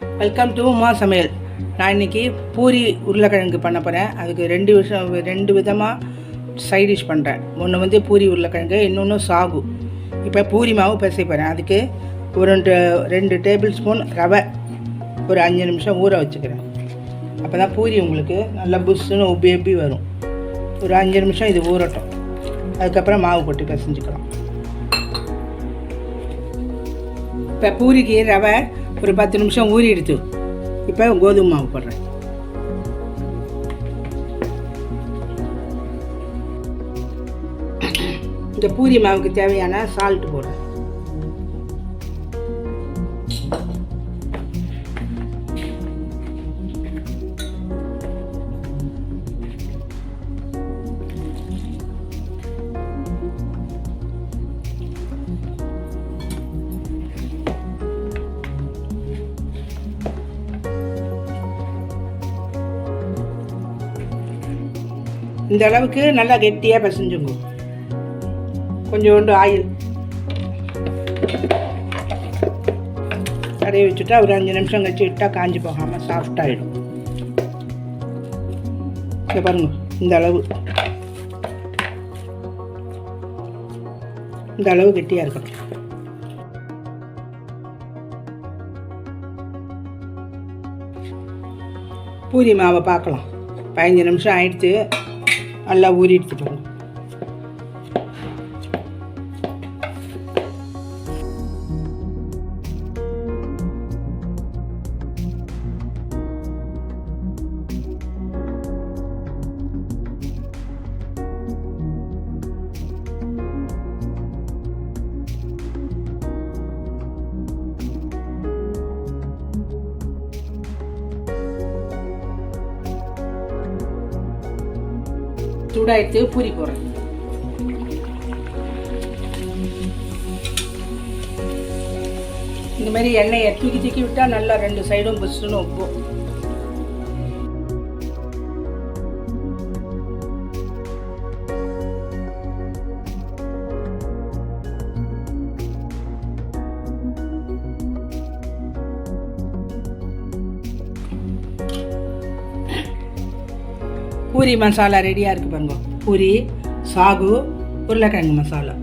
Welcome to Uma சமையல் நான் இன்னைக்கு பூரி உருளைக்கிழங்கு பண்ண போகிறேன் அதுக்கு ரெண்டு விஷயம் ரெண்டு விதமாக சைட் டிஷ் பண்ணுறேன் ஒன்று வந்து பூரி உருளைக்கிழங்கு இன்னொன்று சாகு. இப்போ பூரி மாவு பிசை போகிறேன் அதுக்கு ஒரு ரெண்டு ரெண்டு டேபிள் ஸ்பூன் ரவை ஒரு அஞ்சு நிமிஷம் ஊற வச்சுக்கிறேன். அப்போ தான் பூரி உங்களுக்கு நல்லா புஷ்ஷுன்னு உப்பி உப்பி வரும். ஒரு அஞ்சு நிமிஷம் இது ஊறட்டும். அதுக்கப்புறம் மாவு போட்டு பிசைஞ்சுக்கலாம். இப்போ பூரிக்கு ரவை ஒரு பத்து நிமிஷம் ஊறி எடுத்து இப்போ கோதுமை மாவு போடுறேன். இந்த பூரி மாவுக்கு தேவையான சால்ட் போடுறேன். இந்த அளவுக்கு நல்லா கெட்டியாக பிசைஞ்சுங்க. கொஞ்சோண்டு ஆயில். கடைய வச்சுட்டா ஒரு அஞ்சு நிமிஷம் கழிச்சு விட்டால் காஞ்சி போகாமல் சாஃப்டாகிடும் இதை பாருங்க இந்த அளவு. இந்த அளவு கெட்டியாக இருக்கணும் பூரி மாவை பார்க்கலாம். பதினஞ்சு நிமிஷம் ஆயிடுச்சு. நல்லா ஊறி எடுத்துட்டு ചൂടായിട്ട് சூடாயிடுத்து பூரி இந்த மாதிரி எண்ணெயை தூக்கி தூக்கி விட்டால் நல்லா ரெண்டு சைடும் புஷ்ஷுன்னு ஒப்பும் பூரி மசாலா ரெடியாக இருக்குது பாருங்க. பூரி சாகு உருளைக்கிழங்கு மசாலா.